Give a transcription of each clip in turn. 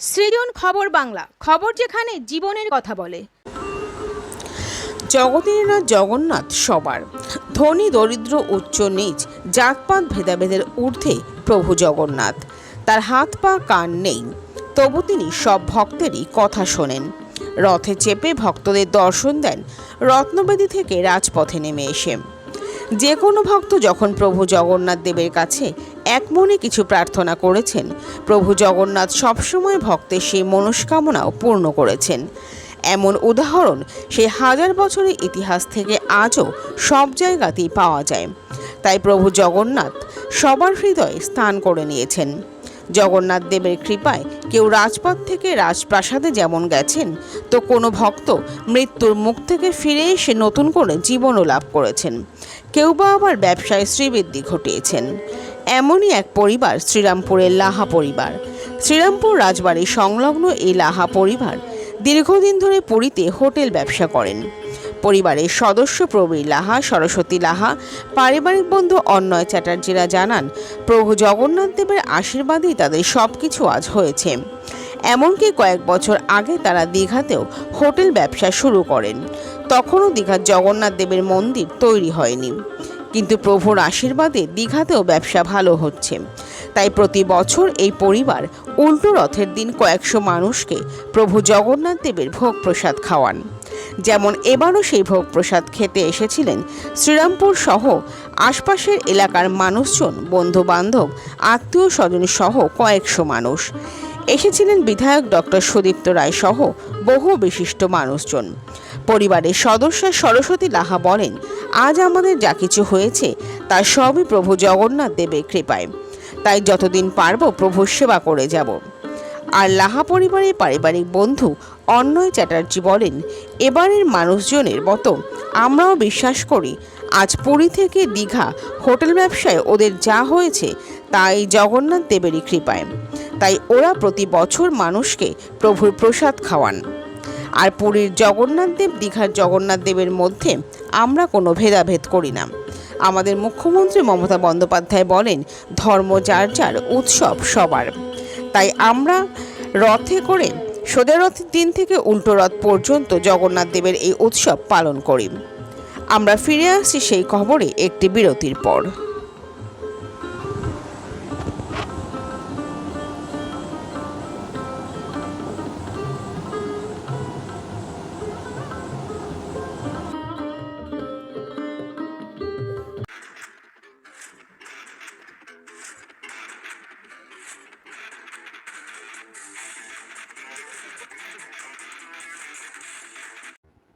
সৃজন খবর বাংলা, খবর যেখানে জীবনের কথা বলে। জগতের না জগন্নাথ সবার। ধনী, দরিদ্র, উচ্চ, নিচ, জাতপাত ভেদাভেদের ঊর্ধ্বে প্রভু জগন্নাথ। তার হাত পা কান নেই, তবু তিনি সব ভক্তেরই কথা শোনেন। রথে চেপে ভক্তদের দর্শন দেন, রত্নবেদী থেকে রাজপথে নেমে এসে। যে কোনো ভক্ত যখন প্রভু জগন্নাথ দেবের কাছে এক মনে কিছু প্রার্থনা করেছেন, প্রভু জগন্নাথ সবসময় ভক্তের সেই মনস্কামনাও পূর্ণ করেছেন। এমন উদাহরণ সেই হাজার বছরের ইতিহাস থেকে আজও সব জায়গাতেই পাওয়া যায়। তাই প্রভু জগন্নাথ সবার হৃদয়ে স্থান করে নিয়েছেন। জগন্নাথ দেবের কৃপায় কেউ রাজপথ থেকে রাজপ্রাসাদে যেমন গেছেন, তো কোনো ভক্ত মৃত্যুর মুখ থেকে ফিরে এসে নতুন করে জীবনও লাভ করেছেন। কেউ বা আবার ব্যবসায় শ্রীবৃদ্ধি ঘটিয়েছেন। এমনই এক পরিবার, শ্রীরামপুরের লাহা পরিবার। শ্রীরামপুর রাজবাড়ি সংলগ্ন এই লাহা পরিবার দীর্ঘদিন ধরে পুরীতে হোটেল ব্যবসা করেন। পরিবারের সদস্য প্রবীর লাহা, সরস্বতী লাহা, পারিবারিক বন্ধু অন্নয় চ্যাটার্জিরা জানান, প্রভু জগন্নাথ দেবের আশীর্বাদেই তাদের সব কিছু আজ হয়েছে। এমনকি কয়েক বছর আগে তারা দীঘাতেও হোটেল ব্যবসা শুরু করেন। তখনও দীঘার জগন্নাথ দেবের মন্দির তৈরি হয়নি। কিন্তু প্রভুর আশীর্বাদে দীঘাতেও ব্যবসা ভালো হচ্ছে। তাই প্রতি বছর এই পরিবার উল্টো রথের দিন কয়েকশো মানুষকে প্রভু জগন্নাথ দেবের ভোগ প্রসাদ খাওয়ান। যেমন এবারও সেই ভোগ প্রসাদ খেতে এসেছিলেন শ্রীরামপুর সহ আশপাশের এলাকার মানুষজন বন্ধু বান্ধব আত্মীয় স্বজন সহ কয়েকশো মানুষ। এসেছিলেন বিধায়ক ডক্টর সুদীপ্ত রায় সহ বহু বিশিষ্ট মানুষজন। পরিবারের সদস্য সরস্বতী লাহা বলেন, আজ আমাদের যা কিছু হয়েছে, তা সবই প্রভু জগন্নাথ দেবের কৃপায়। তাই যতদিন পারব প্রভুর সেবা করে যাব। আর লাহা পরিবারের পারিবারিক বন্ধু অন্নয় চ্যাটার্জি বলেন, এবারের মানুষজনের মতো আমরাও বিশ্বাস করি, আজ পুরী থেকে দীঘা হোটেল ব্যবসায় ওদের যা হয়েছে তাই জগন্নাথ দেবেরই কৃপায়। তাই ওরা প্রতি বছর মানুষকে প্রভুর প্রসাদ খাওয়ান। আর পুরীর জগন্নাথ দেব দীঘার জগন্নাথ দেবের মধ্যে আমরা কোনো ভেদাভেদ করি না। আমাদের মুখ্যমন্ত্রী মমতা বন্দ্যোপাধ্যায় বলেন, ধর্ম যার যার, উৎসব সবার। তাই আমরা রথে করে সোজা রথের দিন থেকে উল্টো রথ পর্যন্ত জগন্নাথ দেবের এই উৎসব পালন করি। আমরা ফিরে আসছি সেই খবরে একটি বিরতির পর।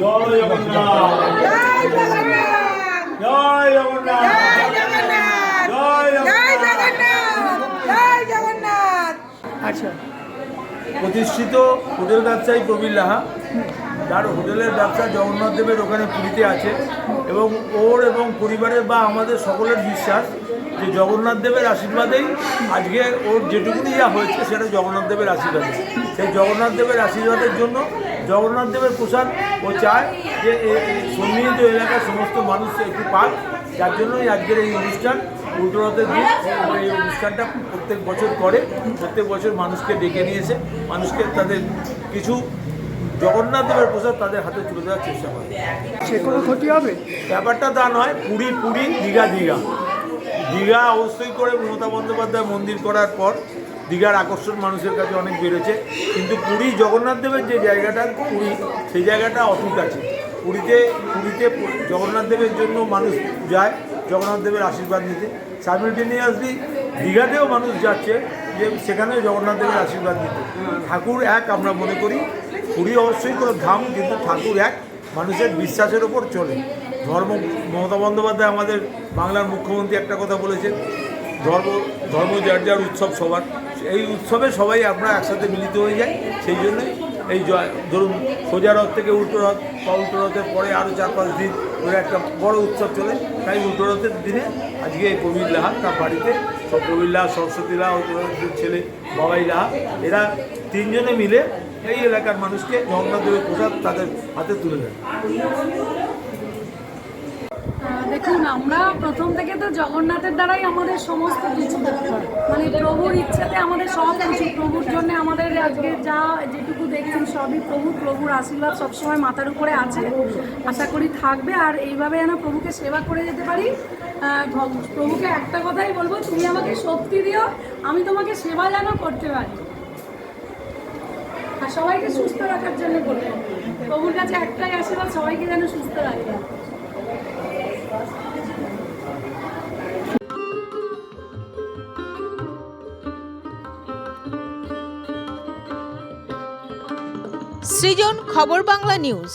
জয় জয় আচ্ছা প্রতিষ্ঠিত হোটেল ব্যবসায়ী প্রবীর লাহা। যার হোটেলের ব্যবসা জগন্নাথ দেবের ওখানে পুরীতে আছে। এবং ওর এবং পরিবারের বা আমাদের সকলের বিশ্বাস যে জগন্নাথ দেবের আশীর্বাদেই আজকে ওর যেটুকুনি যা হয়েছে সেটা জগন্নাথ দেবের আশীর্বাদে। সেই জগন্নাথ দেবের আশীর্বাদের জন্য জগন্নাথ দেবের প্রসাদ ও চায় যে সন্নিহিত এলাকার সমস্ত মানুষ একটু পাক। যার জন্যই আজকের এই অনুষ্ঠান উল্টো দিন এই অনুষ্ঠানটা প্রত্যেক বছর করে। প্রত্যেক বছর মানুষকে ডেকে নিয়েছে। মানুষকে তাদের কিছু জগন্নাথ দেবের প্রসাদ তাদের হাতে তুলে দেওয়ার চেষ্টা করে। সে কোনো ক্ষতি হবে? ব্যাপারটা তা নয় পুরী পুরী দীঘা দীঘা। দীঘা অবশ্যই করে মমতা বন্দ্যোপাধ্যায় মন্দির করার পর দীঘার আকর্ষণ মানুষের কাছে অনেক বেড়েছে। কিন্তু পুরী জগন্নাথ দেবের যে জায়গাটা, পুরী, সেই জায়গাটা অটুট আছে। পুরীতে পুরীতে জগন্নাথ দেবের জন্য মানুষ যায়, জগন্নাথ দেবের আশীর্বাদ নিতে। সাইমেলটেনিয়াসলি দীঘাতেও মানুষ যাচ্ছে, যে সেখানেও জগন্নাথ দেবের আশীর্বাদ নিতে। ঠাকুর এক আমরা মনে করি। পুরী অবশ্যই কোনো ধাম, কিন্তু ঠাকুর এক। মানুষের বিশ্বাসের ওপর চলে। ধর্ম, মমতা বন্দ্যোপাধ্যায় আমাদের বাংলার মুখ্যমন্ত্রী একটা কথা বলেছেন। ধর্ম ধর্ম যার যার উৎসব সবার। এই উৎসবে সবাই আমরা একসাথে মিলিত হয়ে যাই, সেই জন্যই এই ধরুন সোজা রথ থেকে উল্টো রথ বা উল্টো রথের পরে আরও চার পাঁচ দিন ধরে একটা বড় উৎসব চলে, তাই উল্টো রথের দিনে আজকে এই প্রবীর লাহা তার বাড়িতে, সব প্রবীর লাহা, সরস্বতী লাহা ছেলে বাবাই লাহা, এরা তিনজনে মিলে এই এলাকার মানুষকে জগন্নাথ দেবের প্রসাদ তাদের হাতে তুলে দেয়। দেখুন, আমরা প্রথম থেকে তো জগন্নাথের দ্বারাই আমাদের সমস্ত কিছু মানে প্রভুর ইচ্ছাতে আমাদের সব কিছু, প্রভুর জন্য আমাদের আজকে যা যেটুকু দেখছেন সবই প্রভু, প্রভুর আশীর্বাদ সবসময় মাথার উপরে আছে। আশা করি থাকবে, আর এইভাবে যেন প্রভুকে সেবা করে যেতে পারি প্রভুকে একটা কথাই বলব, তুমি আমাকে শক্তি দিও, আমি তোমাকে সেবা যেন করতে পারি। আর সবাইকে সুস্থ রাখার জন্য বলব, প্রভুর কাছে একটাই আশীর্বাদ, সবাইকে যেন সুস্থ রাখে। সৃজন খবর বাংলা নিউজ।